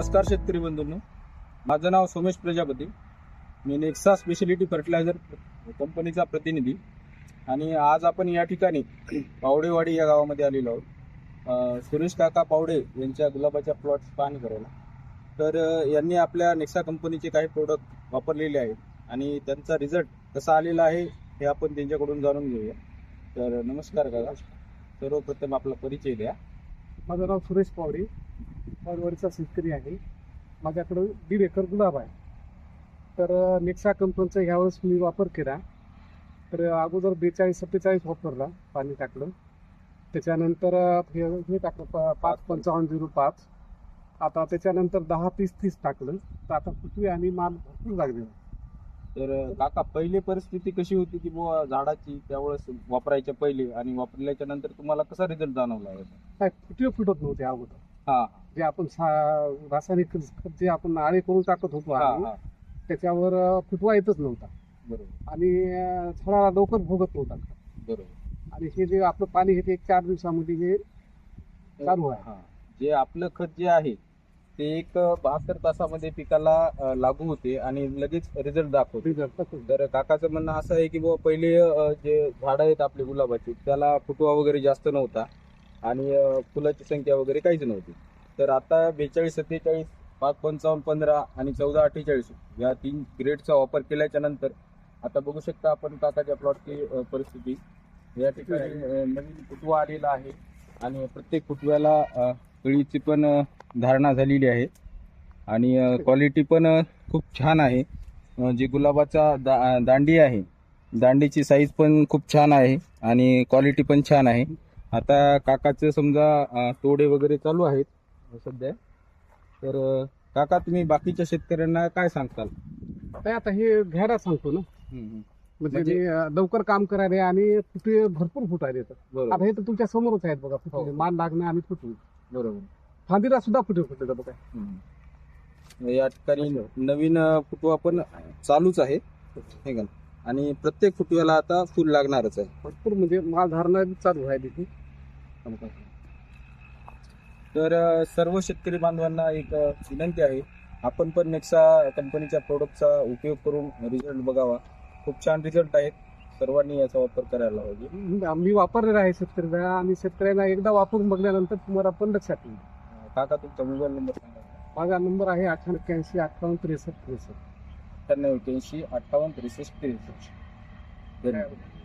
नमस्कार शेतकरी बंधूंनो. माझं नाव सोमेश प्रजापती. मी नेक्सा स्पेशलिटी फर्टिलायझर कंपनीचा प्रतिनिधी. आणि आज आपण या ठिकाणी पावडेवाडी या गावामध्ये आलेलो आहोत. सुरेश काका पावडे यांच्या गुलाबाच्या प्लॉट पाहणी करायला. तर यांनी आपल्या नेक्सा कंपनीचे काही प्रोडक्ट वापरलेले आहेत. आणि त्यांचा रिझल्ट कसा आलेला आहे हे आपण त्यांच्याकडून जाणून घेऊया. तर नमस्कार काका. सर्वप्रथम आपला परिचय द्या. माझं नाव सुरेश पावडे. पावडेवाडीचा शेतकरी आहे. माझ्याकडं दीड एकर गुलाब आहे. तर नेक्सा कंपनीचा ह्यावेळेस मी वापर केला. तर अगोदर बेचाळीस सत्तेचाळीस वापरला पाणी टाकलं. त्याच्यानंतर हे हे टाकलं प- पाच पंचावन्न झिरो पाच. आता त्याच्यानंतर दहा तीस तीस टाकलं. तर आता पृथ्वी आणि माल भरपूर लागले. तर काका पहिली परिस्थिती कशी होती की बुवा झाडाची त्यावेळेस वापरायच्या पहिले आणि वापरल्याच्या नंतर तुम्हाला कसा रिझल्ट जाणवला? काय फुटवे फुटत नव्हते अगोदर. हा. जे आपण सा- रासायनिक खत जे आपण आळे करून टाकत होतो हा हा. त्याच्यावर अं, फुटवा येतच नव्हता. बरोबर. आणि अं, झाडाला लवकर भोगत नव्हता. बरोबर. आणि हे जे आपलं पाणी हे ते एक चार दिवसामध्ये हे चालू आहे. हा जे आपलं खत जे आहे ते एक बहात्तर तासामध्ये पिकाला अं, लागू होते आणि लगेच रिझल्ट दाखवते. तसंच. तर काकाचं म्हणणं असं आहे की बुवा पहिले अं, जे झाडं आहेत आपली गुलाबाची त्याला फुटवा वगैरे जास्त नव्हता. आणि फुलाची संख्या वगैरे काहीच नव्हती. तर आता बेचाळीस सत्तेचाळीस पाच पंचावन्न पंधरा आणि चौदा अठ्ठेचाळीस या तीन ग्रेडचा वापर केल्याच्यानंतर आता बघू शकता आपण काकाच्या प्लॉटची परिस्थिती. या ठिकाणी नवीन फुटवा आलेला आहे आणि प्रत्येक फुटव्याला कळीची पण धारणा झालेली आहे. आणि क्वालिटी पण खूप छान आहे. जे गुलाबाचा दा दांडी आहे दांडीची साईज पण खूप छान आहे आणि क्वालिटी पण छान आहे. आता काकाचे समजा तोडे वगैरे चालू आहेत सध्या. तर काका तुम्ही बाकीच्या शेतकऱ्यांना काय सांगताल? काय आता हे घ्यायला सांगतो ना. म्हणजे म्हणजे- लवकर काम करायला आणि फुटवे भरपूर फुटायला येतात आता हे तर तुमच्या समोरच आहेत बघा फुटवे. हो. मान लागणं आणि फुटवे. बरोबर. फांदीला सुद्धा फुटवे फुटले बघा. या ठिकाणी नवीन फुटवा पण चालूच आहे. हे का? आणि प्रत्येक फुटव्याला आता फुल लागणारच आहे. भरपूर म्हणजे माल धारणा चालू आहे तिथे. तर सर्व शेतकरी बांधवांना एक विनंती आहे. आपण पण नेक्सा कंपनीच्या प्रोडक्टचा उपयोग करून रिझल्ट बघावा. खूप छान रिझल्ट आहेत. सर्वांनी याचा वापर करायला पाहिजे. मी वापरलेला आहे शेतकऱ्याला आणि शेतकऱ्यांना एकदा वापरून बघल्यानंतर तुम्हाला पण लक्षात येईल. काका तुमचा मोबाईल नंबर सांगा. माझा नंबर आहे एक्क्याऐंशी अठ्ठावन्न त्रेसष्ट त्रेसष्ट. अठ्ठ्याण्णव एक्याऐंशी अठ्ठावन्न त्रेसष्ट त्रेसष्ट. धन्यवाद.